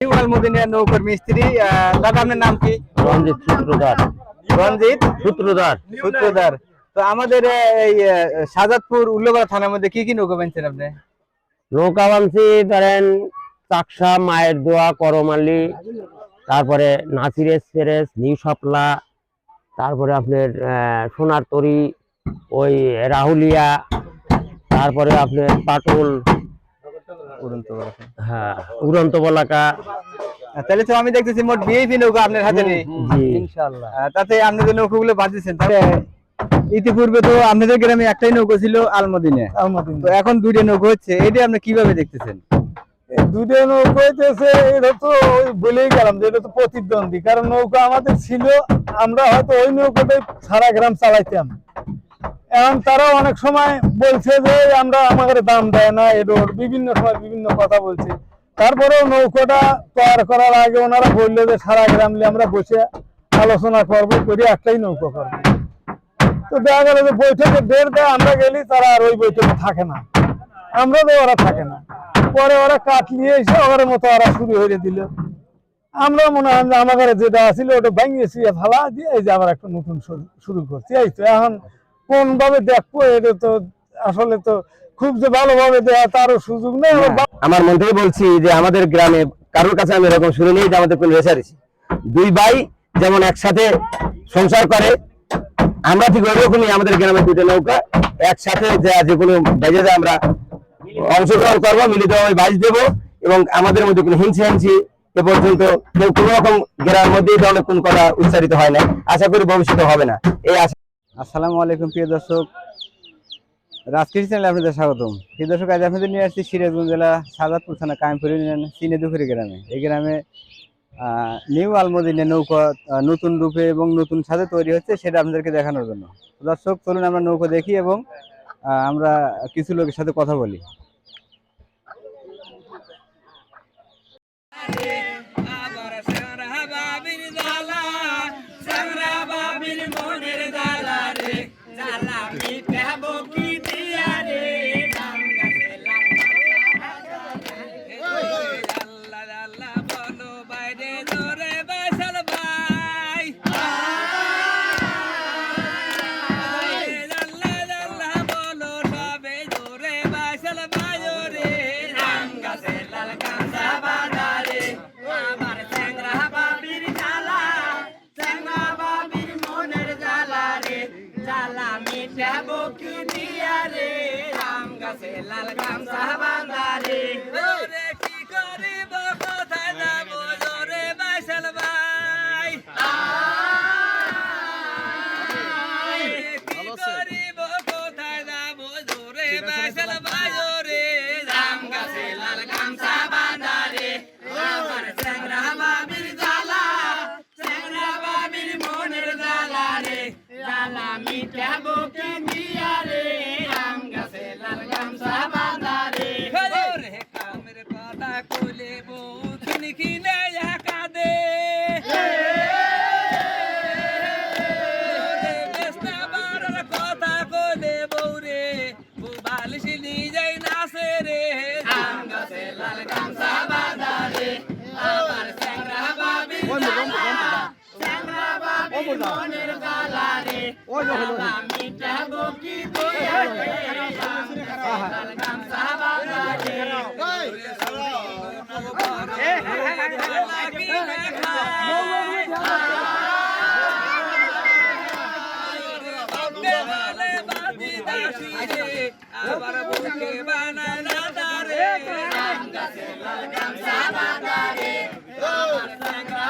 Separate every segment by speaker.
Speaker 1: আলমদিনিয়া নৌকর মিস্ত্রি দাদা আপনার নাম কি?
Speaker 2: রঞ্জিত সূত্রধার।
Speaker 1: রঞ্জিত?
Speaker 2: সূত্রধার।
Speaker 1: সূত্রধার। তো আমাদের এই সাজাদপুর উল্লোগড়া থানার মধ্যে কি কি নৌকা বানছেন আপনি?
Speaker 2: নৌকা বানছি ধরেন চাকসা মায়ের দোয়া করমালি তারপরে নাসির এক্সপ্রেস নিউ সাপলা তারপরে আপনার সোনার তরি ওই রাহুলিয়া তারপরে আপনার পাটুল। হ্যাঁ। উড়ন্ত বলাকা
Speaker 1: তাহলে তো আমি দেখতেছি মোট বিএপি নৌকা আপনার হাতে নেই।
Speaker 3: ইনশাআল্লাহ।
Speaker 1: তাতে আপনি যে নৌকাগুলো বাঁধিয়েছেন তাতে ইতিপূর্বে তো আপনাদের গ্রামে একটাই নৌকা ছিল আলমদিনে। তো এখন দুইটা নৌকা হচ্ছে। এটা আপনি কীভাবে দেখতেছেন?
Speaker 3: দুটো নৌকা হইতেছে এটা তো ওই বলেই গেলাম যে এটা তো প্রতিদ্বন্দ্বী। কারণ নৌকা আমাদের ছিল আমরা হয়তো ওই নৌকাটাই সারা গ্রাম চালাইতাম। এখন তারা অনেক সময় বলছে যে, আমরা আমাদের দাম দেয় না এডোর বিভিন্ন সময় বিভিন্ন কথা বলছে। তারপরেও নৌকাটা তৈরি করার আগে ওনারা বলল যে, সারা গ্রাম নিয়ে আমরা বসে আলোচনা করব, করে একটাই নৌকো করব। তো দেখা গেল যে, বৈঠকে ডেট দেয়, আমরা গেলি, তারা আর ওই বৈঠকে থাকে না। আমরা তো ওরা থাকে না। পরে ওরা কাঠ নিয়ে এসে ওর মতো ওরা শুরু হয়ে দিল। আমরা মনে হয় যে, আমাদের যেটা ছিল ওটা ভেঙেছি ফালা দিয়ে এই যে, আবার একটা নতুন শুরু করছি। এই তো, এখন কোন ভাবে দেখব, এটা তো আসলে তো খুব যে ভালোভাবে দেওয়া তারও সুযোগ নেই।
Speaker 2: আমার মন থেকে বলছি যে আমাদের গ্রামে কারোর কাছে আমি এরকম শুনে নেই যে আমাদের কোনো রেসারেছি দুই ভাই যেমন একসাথে সংসার করে, আমরা ঠিক ওইরকমই আমাদের গ্রামে দুটো নৌকা, একসাথে যে কোনো বাজে আমরা অংশগ্রহণ করব মিলিতভাবে বাজ দেব এবং আমাদের মধ্যে কোনো হিংসা হিংসি এ পর্যন্ত কেউ কোনো রকম গ্রামের মধ্যে এই ধরনের কোনো কথা উচ্চারিত হয় না আশা করি ভবিষ্যতে হবে না। এই আশা
Speaker 1: আসসালামু আলাইকুম, প্রিয় দর্শক। রাজকৃষি চ্যানেলে আপনাদের স্বাগতম। প্রিয় দর্শক, আজ আপনাদের নিয়ে আসছি সিরাজগঞ্জ জেলা সাজাদপুর থানা কায়েমপুর ইউনিয়ন সিনেদুপুরি গ্রামে। এই গ্রামে নিউ আলমদিনে নৌকা নতুন রূপে এবং নতুন সাজে তৈরি হচ্ছে, সেটা আপনাদেরকে দেখানোর জন্য। দর্শক, চলুন আমরা নৌকা দেখি এবং আমরা কিছু লোকের সাথে কথা বলি।
Speaker 4: লাল গামছা বাঁধা ওরে কি করিব কোথায় যাব? জোরে বাসল ভাই। কি করিব কোথায় যাব? জোরে বাসল ভাই রে রাম গাছে লাল গামছা বাঁধা রে আমার চ্যাংরা বাবির জ্বালা চ্যাংরা বাবির মনের জ্বালা রে। জ্বালা মিটাবো মনের জ্বালা রে জ্বালা মিটাবো কি দিয়া রে আম গাছে লাল গামছা বাঁধা লাগি না খায় দেওয়ালে বাতি দাসী রে, আবার বুকে বানায় রাধা রে। আম গাছে লাল গামছা বাঁধা রে, আমার চ্যাংড়া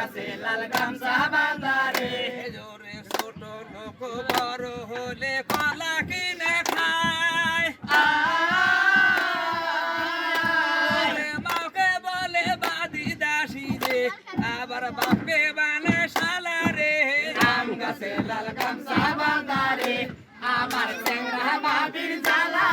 Speaker 4: গাছে লাল গামছা বাঁধারে জোরে ছোট লোক বড় হলে কলা কিনে খায়। মাকে বলে বাদি দাসী রে আবার বাপকে বানে শালা রে। আম গাছে লাল গামছা বাঁধারে আমার চ্যাংরা বাবির জ্বালা।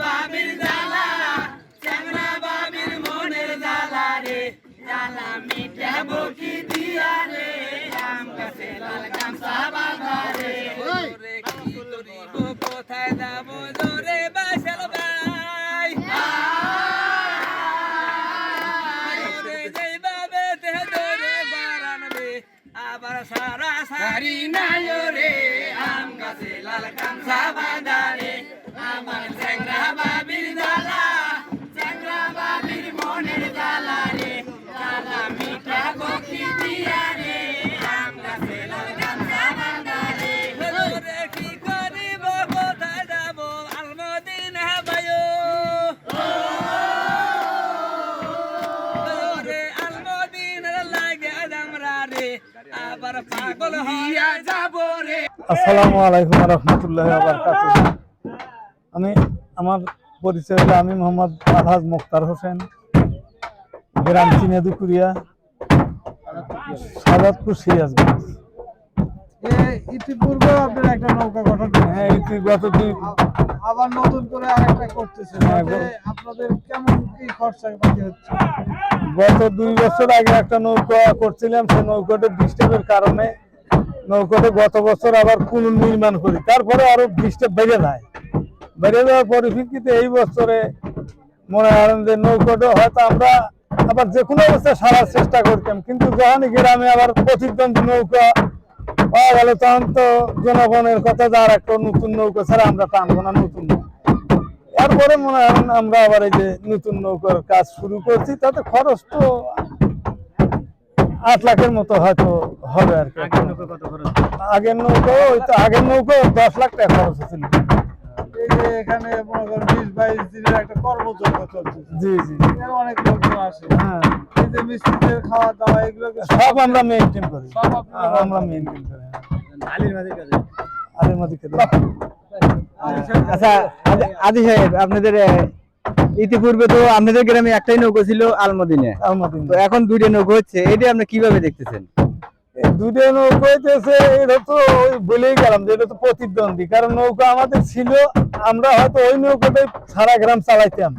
Speaker 4: বাবির জ্বালা চ্যাংরা বাবির মনের জ্বালা রে। জ্বালা মিটাবো কি দিয়া রে আম গাছে লাল গামছা বাঁধারে ওরে কোথায় যাব জোরে বাসল ভাই ওরে যেইভাবে দেহ ধরে বাড়ানবে আবার সারা সারি নাই রে। আম গাছে লাল গামছা বাঁধারে আমার
Speaker 3: আসসালামু আলাইকুম রহমতুল্লাহ আমি আমার পরিচয় হলো আমি মোহাম্মদ আলহাজ মুক্তার হোসেন গ্রাম চিনেদুকুরিয়া সাজাদপুর সিরাজগঞ্জ।
Speaker 5: ইতিপূর্বে আপনার একটা নৌকা গঠন
Speaker 3: হ্যাঁ এটি গত দুই
Speaker 5: আবার নতুন করে আরেকটা করতেছেন।
Speaker 3: হ্যাঁ,
Speaker 5: আপনাদের কেমন কি খরচা হচ্ছে?
Speaker 3: গত দুই বছর আগে একটা নৌকা করছিলাম সেই নৌকাটা ডিস্টার্বের কারণে নৌকাটা গত বছর আবার পুনর্নির্মাণ করি। তারপরে আরও বৃষ্টি বেড়ে যায়। বেড়ে যাওয়ার পরিপ্রেক্ষিতে এই বছরে মনে করেন যে নৌকাটা হয়তো আমরা আবার যে কোনো অবস্থায় সারার চেষ্টা করতাম। কিন্তু যখন গ্রামে আবার প্রতিদ্বন্দ্বী নৌকা পাওয়া গেল। তখন তো জনগণের কথা যার একটা নতুন নৌকা ছাড়া আমরা টানবো না, নতুন এরপরে মনে হয় আমরা আবার এই যে নতুন নৌকার কাজ শুরু করছি। তাতে খরচ তো আট লাখের মতো হয়তো হবে আর কি। আগের নৌকা ওই তো আগের নৌকা দশ লাখ টাকা খরচ হয়েছিল।
Speaker 5: এই যে এখানে মনে করেন বিশ বাইশ দিনের একটা কর্মযজ্ঞ চলছে।
Speaker 3: জি জি
Speaker 5: অনেক লোকজন আসে।
Speaker 3: হ্যাঁ।
Speaker 5: এই যে মিস্ত্রিদের খাওয়া দাওয়া এগুলো
Speaker 3: সব আমরা মেনটেন করি।
Speaker 5: সব
Speaker 3: আমরা মেনটেন করি। আলির মাঝে
Speaker 1: আচ্ছা আদি- সাহেব আপনাদের ইতিপূর্বে তো আপনাদের গ্রামে একটাই নৌকো ছিল আলমদিনে। তো এখন দুইটা নৌকো হচ্ছে এটা আপনি কীভাবে দেখতেছেন?
Speaker 3: এই দুটো নৌকা হইতেছে এটা তো বলেই গেলাম যে এটা তো প্রতিদ্বন্দ্বী কারণ নৌকা আমাদের ছিল আমরা হয়তো ওই নৌকাটাই সারা গ্রাম চালাইতাম।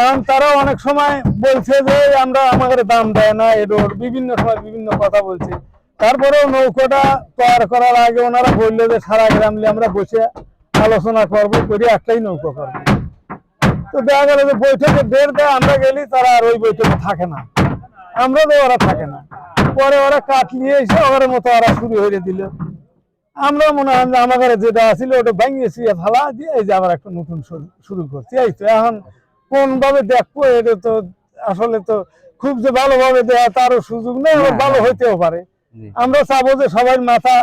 Speaker 3: এখন তারা অনেক সময় বলছে যে আমরা আমাদের দাম দেয় না এডোর বিভিন্ন সময় বিভিন্ন কথা বলছে। তারপরেও নৌকাটা তৈরি করার আগে ওনারা বলল যে সারা গ্রাম নিয়ে আমরা বসে আলোচনা করব করে একটাই নৌকা করব। তো দেখা গেল যে বৈঠকে ডেট দেয় আমরা গেলি তারা আর ওই বৈঠকে থাকে না। আমরা তো ওরা থাকে না। পরে ওরা কাঠ নিয়ে এসে ওর মতো ওরা শুরু হয়ে দিল। আমরা মনে হয় আমাদের যেটা ছিল ওটা ভেঙে শুয়ে ফেলা দিয়ে এই যে আবার একটা নতুন শুরু- করছি। এই তো এখন কোন ভাবে দেখব এটা তো আসলে তো খুব যে ভালোভাবে দেওয়া তারও সুযোগ নেই ভালো হইতেও পারে। আমরা চাবো যে সবাই মাথা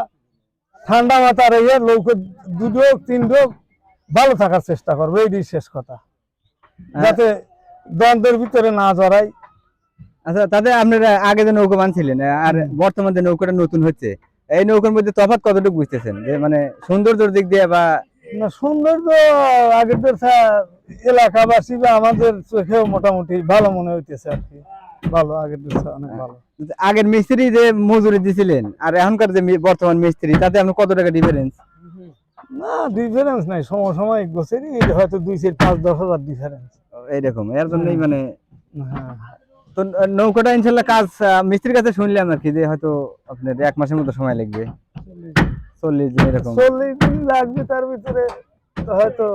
Speaker 3: ঠান্ডা মাথা রেখে নৌকো দুটো তিনটে ভালো থাকার চেষ্টা করব। এইটাই শেষ কথা। যাতে দ্বন্দ্বের ভিতরে না জড়াই।
Speaker 1: আচ্ছা তাতে আপনারা আগে যে নৌকো বানছিলেন আর বর্তমান যে নৌকাটা নতুন হচ্ছে এই নৌকার মধ্যে তফাৎ কতটুকু বুঝতেছেন? যে মানে সৌন্দর্যের দিক দিয়ে বা
Speaker 3: না সৌন্দর্য আগের এলাকাবাসী বা আমাদের চোখেও মোটামুটি ভালো মনে হইতেছে আর কি। ভালো আগের অনেক ভালো।
Speaker 1: আগের মিস্ত্রি যে মজুরি দিছিলেন আর এখনকার যে বর্তমান মিস্ত্রি তাতে আপনি কত টাকা ডিফারেন্স
Speaker 3: না ডিফারেন্স নাই সমসাময়িক বছরই হয়তো দুই চার পাঁচ দশ হাজার ডিফারেন্স
Speaker 1: এইরকম এর জন্যই মানে
Speaker 3: হ্যাঁ।
Speaker 1: তো নৌকাটা ইনশাল্লাহ কাজ মিস্ত্রির কাছে শুনলাম আর কি যে হয়তো আপনার এক মাসের মতো সময় লাগবে। চল্লিশ দিন এরকম।
Speaker 3: চল্লিশ দিন লাগবে তার ভিতরে হয়তো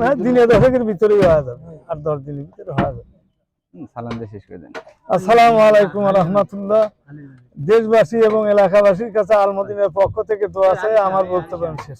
Speaker 3: হয় দিনে দশেকের ভিতরেই হওয়া যাবে আর দশ দিনের ভিতরে হওয়া যাবে।
Speaker 1: সালাম দিয়ে শেষ করে দেন
Speaker 3: আসসালামু আলাইকুম রহমতুল্লাহ দেশবাসী এবং এলাকাবাসীর কাছে আলমদিনের পক্ষ থেকে দোয়া আমার বক্তব্য আমি শেষ